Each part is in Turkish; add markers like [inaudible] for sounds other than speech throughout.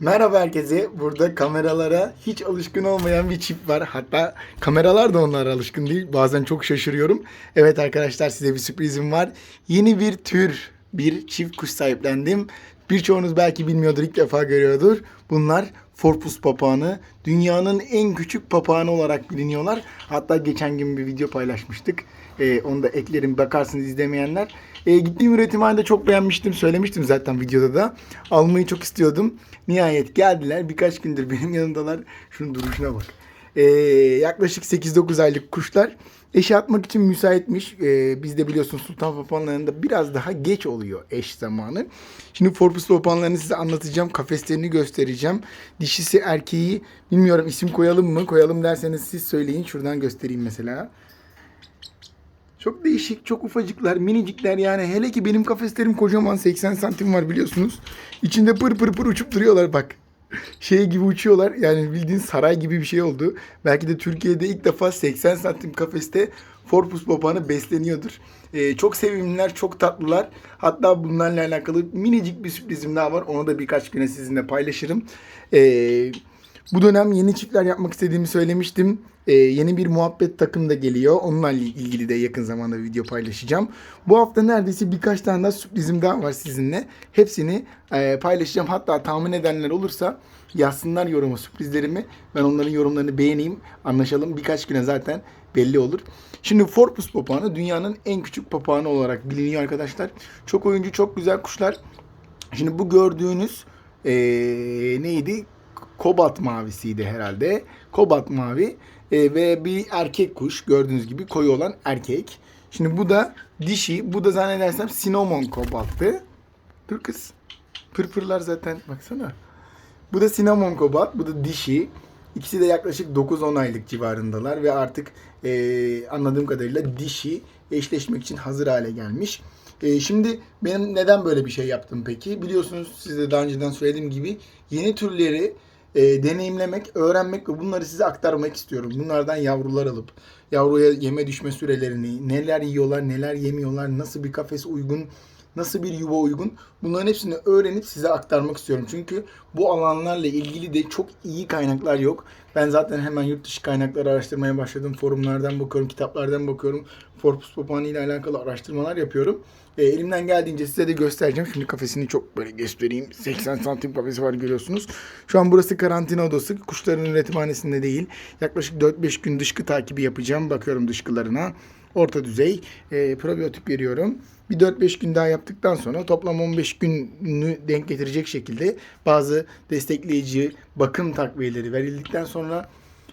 Merhaba herkese. Burada kameralara hiç alışkın olmayan bir çift var. Hatta kameralar da onlara alışkın değil. Bazen çok şaşırıyorum. Evet arkadaşlar size bir sürprizim var. Yeni bir tür bir çift kuş sahiplendim. Birçoğunuz belki bilmiyordur, ilk defa görüyordur. Bunlar Forpus papağanı. Dünyanın en küçük papağanı olarak biliniyorlar. Hatta geçen gün bir video paylaşmıştık. Ee, onu da eklerim bakarsınız izlemeyenler. Ee, gittiğim üretimhanede çok beğenmiştim. Söylemiştim zaten videoda da. Almayı çok istiyordum. Nihayet geldiler. Birkaç gündür benim yanımdalar. Şunun duruşuna bak. Ee, yaklaşık 8-9 aylık kuşlar. Eşe atmak için müsaitmiş. Ee, biz de biliyorsunuz sultan papağanlarında biraz daha geç oluyor eş zamanı. Şimdi Forbus papağanlarını size anlatacağım. Kafeslerini göstereceğim. Dişisi erkeği bilmiyorum isim koyalım mı? Koyalım derseniz siz söyleyin. Şuradan göstereyim mesela. Çok değişik, çok ufacıklar, minicikler yani. Hele ki benim kafeslerim kocaman 80 santim var biliyorsunuz. İçinde pır pır pır uçup duruyorlar bak. [laughs] Şey gibi uçuyorlar yani bildiğin saray gibi bir şey oldu. Belki de Türkiye'de ilk defa 80 santim kafeste Forpus papağanı besleniyordur. Ee, çok sevimliler, çok tatlılar. Hatta bunlarla alakalı minicik bir sürprizim daha var. Onu da birkaç güne sizinle paylaşırım. Ee, bu dönem yeni çiftler yapmak istediğimi söylemiştim. Ee, yeni bir muhabbet takım da geliyor. Onunla ilgili de yakın zamanda video paylaşacağım. Bu hafta neredeyse birkaç tane daha sürprizim daha var sizinle. Hepsini e, paylaşacağım. Hatta tahmin edenler olursa yazsınlar yoruma sürprizlerimi. Ben onların yorumlarını beğeneyim. Anlaşalım. Birkaç güne zaten belli olur. Şimdi Forpus papağanı dünyanın en küçük papağanı olarak biliniyor arkadaşlar. Çok oyuncu, çok güzel kuşlar. Şimdi bu gördüğünüz e, neydi? Kobat mavisiydi herhalde. Kobat mavi e, ve bir erkek kuş gördüğünüz gibi koyu olan erkek. Şimdi bu da dişi. Bu da zannedersem sinomon kobalttı. Dur kız. Pırpırlar zaten baksana. Bu da sinomon kobalt. Bu da dişi. İkisi de yaklaşık 9-10 aylık civarındalar ve artık e, anladığım kadarıyla dişi eşleşmek için hazır hale gelmiş. E, şimdi benim neden böyle bir şey yaptım peki? Biliyorsunuz size daha önceden söylediğim gibi yeni türleri e, deneyimlemek, öğrenmek ve bunları size aktarmak istiyorum. Bunlardan yavrular alıp yavruya yeme düşme sürelerini, neler yiyorlar, neler yemiyorlar, nasıl bir kafes uygun, nasıl bir yuva uygun bunların hepsini öğrenip size aktarmak istiyorum. Çünkü bu alanlarla ilgili de çok iyi kaynaklar yok. Ben zaten hemen yurt dışı kaynakları araştırmaya başladım. Forumlardan bakıyorum, kitaplardan bakıyorum. Forpus papağanı ile alakalı araştırmalar yapıyorum. E, elimden geldiğince size de göstereceğim. Şimdi kafesini çok böyle göstereyim. 80 santim kafesi var görüyorsunuz. Şu an burası karantina odası. Kuşların üretimhanesinde değil. Yaklaşık 4-5 gün dışkı takibi yapacağım. Bakıyorum dışkılarına. Orta düzey e, probiyotik veriyorum. Bir 4-5 gün daha yaptıktan sonra toplam 15 gününü denk getirecek şekilde bazı destekleyici bakım takviyeleri verildikten sonra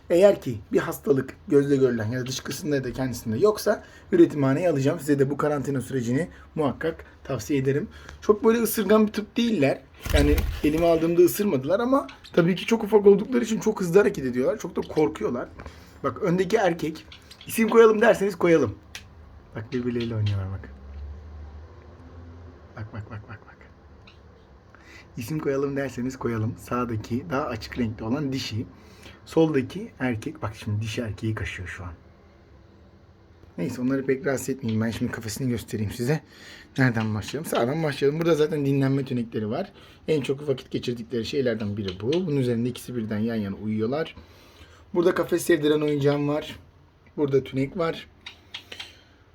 eğer ki bir hastalık gözle görülen ya da dışkısında ya da kendisinde yoksa üretimhaneye alacağım. Size de bu karantina sürecini muhakkak tavsiye ederim. Çok böyle ısırgan bir tip değiller. Yani elime aldığımda ısırmadılar ama tabii ki çok ufak oldukları için çok hızlı hareket ediyorlar. Çok da korkuyorlar. Bak öndeki erkek. İsim koyalım derseniz koyalım. Bak birbirleriyle oynuyorlar bak. Bak bak bak bak bak. İsim koyalım derseniz koyalım. Sağdaki daha açık renkli olan dişi. Soldaki erkek. Bak şimdi dişi erkeği kaşıyor şu an. Neyse onları pek rahatsız etmeyeyim. Ben şimdi kafesini göstereyim size. Nereden başlayalım? Sağdan başlayalım. Burada zaten dinlenme tünekleri var. En çok vakit geçirdikleri şeylerden biri bu. Bunun üzerinde ikisi birden yan yana uyuyorlar. Burada kafes sevdiren oyuncağım var. Burada tünek var.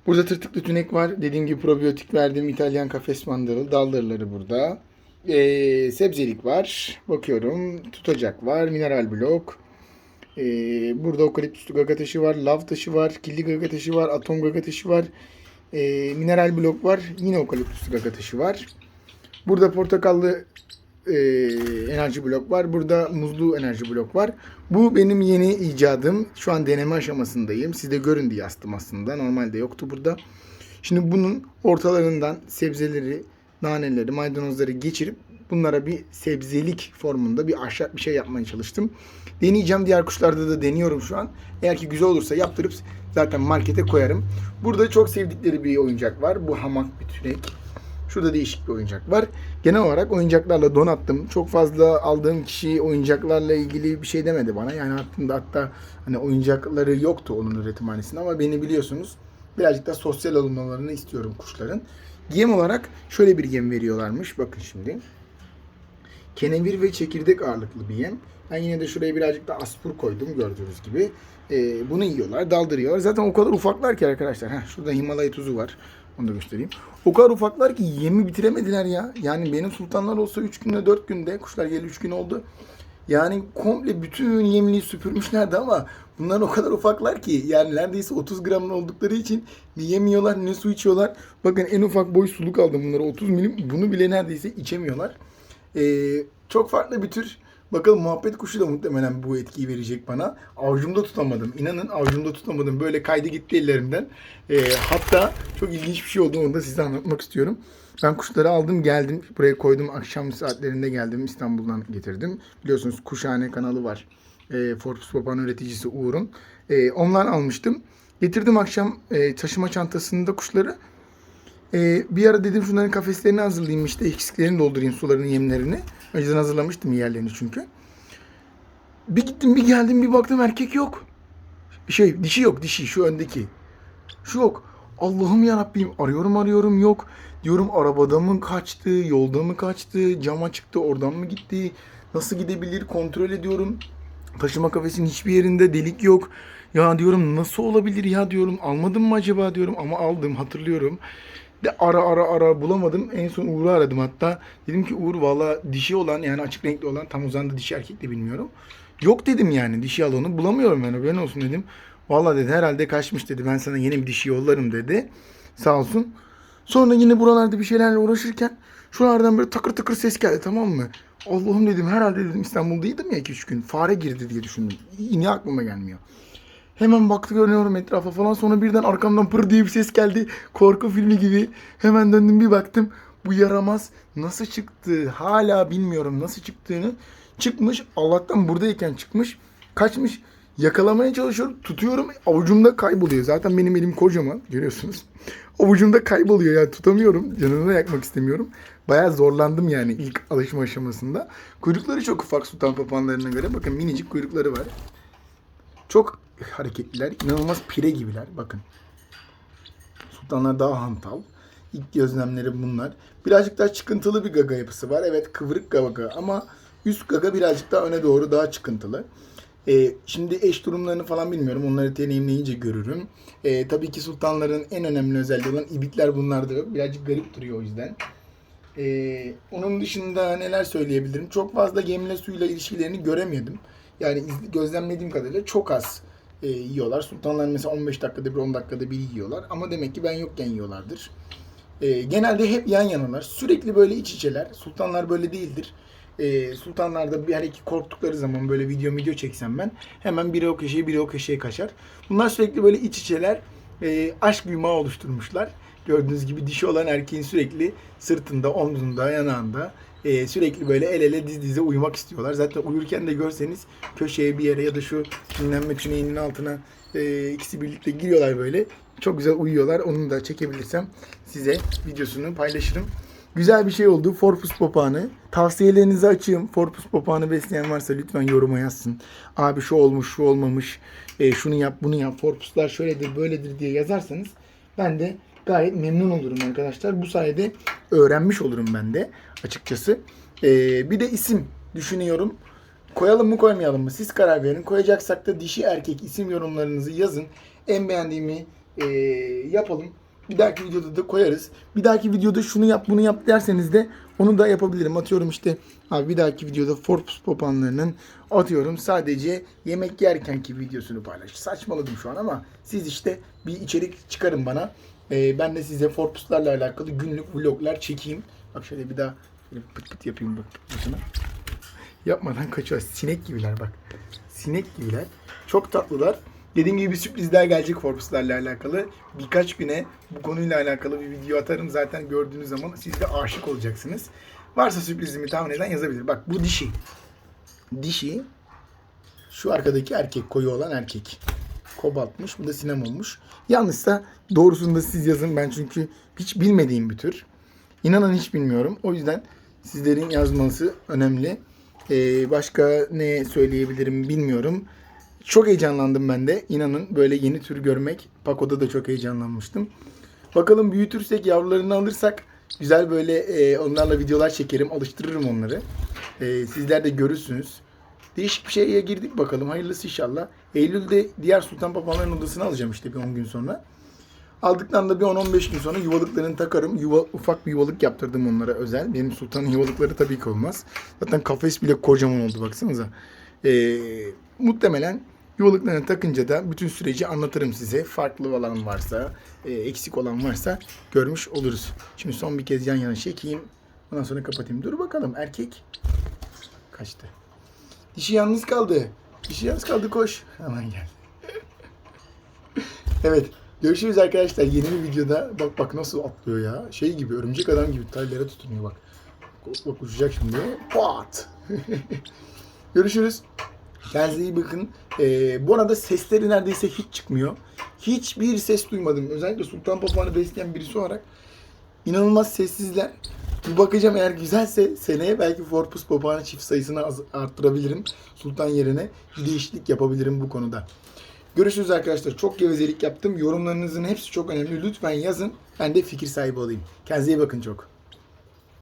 Burada tırtıklı tünek var. Dediğim gibi probiyotik verdiğim İtalyan kafes mandalı. Daldırları burada. Ee, sebzelik var. Bakıyorum. Tutacak var. Mineral blok. Ee, burada okaliptüslü gaga taşı var. Lav taşı var. Killi gaga taşı var. Atom gaga taşı var. Ee, mineral blok var. Yine okaliptüslü gaga taşı var. Burada portakallı e, enerji blok var. Burada muzlu enerji blok var. Bu benim yeni icadım. Şu an deneme aşamasındayım. Siz görün diye astım aslında. Normalde yoktu burada. Şimdi bunun ortalarından sebzeleri, naneleri, maydanozları geçirip bunlara bir sebzelik formunda bir ahşap bir şey yapmaya çalıştım. Deneyeceğim. Diğer kuşlarda da deniyorum şu an. Eğer ki güzel olursa yaptırıp zaten markete koyarım. Burada çok sevdikleri bir oyuncak var. Bu hamak bir tünek. Şurada değişik bir oyuncak var. Genel olarak oyuncaklarla donattım. Çok fazla aldığım kişi oyuncaklarla ilgili bir şey demedi bana. Yani aklımda hatta hani oyuncakları yoktu onun üretimhanesinde ama beni biliyorsunuz birazcık da sosyal olmalarını istiyorum kuşların. Yem olarak şöyle bir yem veriyorlarmış. Bakın şimdi. kenevir ve çekirdek ağırlıklı bir yem. Ben yine de şuraya birazcık da aspur koydum gördüğünüz gibi. Ee, bunu yiyorlar, daldırıyorlar. Zaten o kadar ufaklar ki arkadaşlar. Heh, şurada Himalaya tuzu var. Onu da göstereyim. O kadar ufaklar ki yemi bitiremediler ya. Yani benim sultanlar olsa 3 günde 4 günde. Kuşlar geldi 3 gün oldu. Yani komple bütün yemliği süpürmüşlerdi ama bunlar o kadar ufaklar ki yani neredeyse 30 gram oldukları için ne yemiyorlar ne su içiyorlar. Bakın en ufak boy suluk aldım bunlara 30 milim. Bunu bile neredeyse içemiyorlar. Ee, çok farklı bir tür. Bakalım muhabbet kuşu da muhtemelen bu etkiyi verecek bana. Avucumda tutamadım. İnanın avucumda tutamadım. Böyle kaydı gitti ellerimden. Ee, hatta çok ilginç bir şey oldu. Onu da size anlatmak istiyorum. Ben kuşları aldım geldim. Buraya koydum. Akşam saatlerinde geldim. İstanbul'dan getirdim. Biliyorsunuz Kuşhane kanalı var. Ee, Forbes Papağan üreticisi Uğur'un. Ee, ondan almıştım. Getirdim akşam e, taşıma çantasında kuşları. Ee, bir ara dedim şunların kafeslerini hazırlayayım işte eksiklerini doldurayım sularını yemlerini. Önceden hazırlamıştım yerlerini çünkü. Bir gittim bir geldim bir baktım erkek yok. Şey dişi yok dişi şu öndeki. Şu yok. Allah'ım ya Rabbim arıyorum arıyorum yok. Diyorum arabada mı kaçtı, yolda mı kaçtı, cama çıktı, oradan mı gitti? Nasıl gidebilir kontrol ediyorum. Taşıma kafesinin hiçbir yerinde delik yok. Ya diyorum nasıl olabilir ya diyorum almadım mı acaba diyorum ama aldım hatırlıyorum. De ara ara ara bulamadım. En son Uğur'u aradım hatta. Dedim ki Uğur valla dişi olan yani açık renkli olan tam uzandı dişi erkek de bilmiyorum. Yok dedim yani dişi alanı bulamıyorum ben haberin olsun dedim. Valla dedi herhalde kaçmış dedi ben sana yeni bir dişi yollarım dedi. Sağ olsun. Sonra yine buralarda bir şeylerle uğraşırken şuralardan böyle takır takır ses geldi tamam mı? Allah'ım dedim herhalde dedim İstanbul'daydım ya 2-3 gün. Fare girdi diye düşündüm. Niye aklıma gelmiyor? Hemen baktı görüyorum etrafa falan. Sonra birden arkamdan pır diye bir ses geldi. Korku filmi gibi. Hemen döndüm bir baktım. Bu yaramaz nasıl çıktı hala bilmiyorum nasıl çıktığını. Çıkmış Allah'tan buradayken çıkmış. Kaçmış. Yakalamaya çalışıyorum. Tutuyorum. Avucumda kayboluyor. Zaten benim elim kocaman. Görüyorsunuz. Avucumda kayboluyor. Yani tutamıyorum. Canını yakmak istemiyorum. Bayağı zorlandım yani ilk alışma aşamasında. Kuyrukları çok ufak sultan papağanlarına göre. Bakın minicik kuyrukları var. Çok hareketliler. inanılmaz pire gibiler. Bakın. Sultanlar daha hantal. İlk gözlemleri bunlar. Birazcık daha çıkıntılı bir gaga yapısı var. Evet kıvırık gaga ama üst gaga birazcık daha öne doğru daha çıkıntılı. Ee, şimdi eş durumlarını falan bilmiyorum. Onları deneyimleyince görürüm. Ee, tabii ki sultanların en önemli özelliği olan ibitler bunlarda yok. Birazcık garip duruyor o yüzden. Ee, onun dışında neler söyleyebilirim? Çok fazla yemle suyla ilişkilerini göremedim. Yani gözlemlediğim kadarıyla çok az e, yiyorlar. Sultanlar mesela 15 dakikada bir 10 dakikada bir yiyorlar. Ama demek ki ben yokken yiyorlardır. E, genelde hep yan yanalar. Sürekli böyle iç içeler. Sultanlar böyle değildir. E, sultanlarda bir her iki korktukları zaman böyle video video çeksem ben hemen biri o köşeye biri o köşeye kaçar. Bunlar sürekli böyle iç içeler. E, aşk yumağı oluşturmuşlar. Gördüğünüz gibi dişi olan erkeğin sürekli sırtında, omzunda, yanağında e, sürekli böyle el ele diz dize uyumak istiyorlar. Zaten uyurken de görseniz köşeye bir yere ya da şu dinlenme tüneğinin altına e, ikisi birlikte giriyorlar böyle. Çok güzel uyuyorlar. Onu da çekebilirsem size videosunu paylaşırım. Güzel bir şey oldu. Forpus papağanı. Tavsiyelerinizi açayım. Forpus papağanı besleyen varsa lütfen yoruma yazsın. Abi şu olmuş, şu olmamış. E, şunu yap, bunu yap. Forpuslar şöyledir, böyledir diye yazarsanız ben de gayet memnun olurum arkadaşlar. Bu sayede öğrenmiş olurum ben de açıkçası. Ee, bir de isim düşünüyorum. Koyalım mı koymayalım mı? Siz karar verin. Koyacaksak da dişi erkek isim yorumlarınızı yazın. En beğendiğimi ee, yapalım. Bir dahaki videoda da koyarız. Bir dahaki videoda şunu yap bunu yap derseniz de onu da yapabilirim. Atıyorum işte abi bir dahaki videoda Forbes popanlarının atıyorum sadece yemek yerkenki videosunu paylaş. Saçmaladım şu an ama siz işte bir içerik çıkarın bana. Ee, ben de size Forbes'larla alakalı günlük vloglar çekeyim. Bak şöyle bir daha şöyle pıt pıt yapayım bak başına. Yapmadan kaçıyor. Sinek gibiler bak. Sinek gibiler. Çok tatlılar. Dediğim gibi sürprizler gelecek Forbes'larla alakalı. Birkaç güne bu konuyla alakalı bir video atarım. Zaten gördüğünüz zaman siz de aşık olacaksınız. Varsa sürprizimi tahmin eden yazabilir. Bak bu dişi. Dişi şu arkadaki erkek koyu olan erkek. Kobaltmış. Bu da sinem olmuş. Yanlışsa doğrusunu da siz yazın. Ben çünkü hiç bilmediğim bir tür. İnanın hiç bilmiyorum. O yüzden sizlerin yazması önemli. Ee, başka ne söyleyebilirim bilmiyorum. Çok heyecanlandım ben de. İnanın böyle yeni tür görmek. Pako'da da çok heyecanlanmıştım. Bakalım büyütürsek, yavrularını alırsak güzel böyle e, onlarla videolar çekerim, alıştırırım onları. Ee, sizler de görürsünüz. Değişik bir şeye girdik bakalım. Hayırlısı inşallah. Eylül'de diğer sultan papağanların odasını alacağım işte bir 10 gün sonra. Aldıktan da bir 10-15 gün sonra yuvalıklarını takarım. Yuva, ufak bir yuvalık yaptırdım onlara özel. Benim sultanın yuvalıkları tabii ki olmaz. Zaten kafes bile kocaman oldu baksanıza. Ee, muhtemelen yuvalıklarını takınca da bütün süreci anlatırım size. Farklı olan varsa, e, eksik olan varsa görmüş oluruz. Şimdi son bir kez yan yana çekeyim. Ondan sonra kapatayım. Dur bakalım erkek. Kaçtı. Dişi yalnız kaldı. Dişi yalnız kaldı koş. Hemen gel. [laughs] evet. Görüşürüz arkadaşlar. Yeni bir videoda. Bak bak nasıl atlıyor ya. Şey gibi örümcek adam gibi tellere tutunuyor bak. Bak, uçacak şimdi. Pat. [laughs] Görüşürüz. Kendinize iyi bakın. Ee, bu arada sesleri neredeyse hiç çıkmıyor. Hiçbir ses duymadım. Özellikle Sultan Papağan'ı besleyen birisi olarak inanılmaz sessizler. Bir bakacağım eğer güzelse seneye belki Forpus Papağanı çift sayısını arttırabilirim. Sultan yerine bir değişiklik yapabilirim bu konuda. Görüşürüz arkadaşlar. Çok gevezelik yaptım. Yorumlarınızın hepsi çok önemli. Lütfen yazın. Ben de fikir sahibi olayım. Kendinize iyi bakın çok.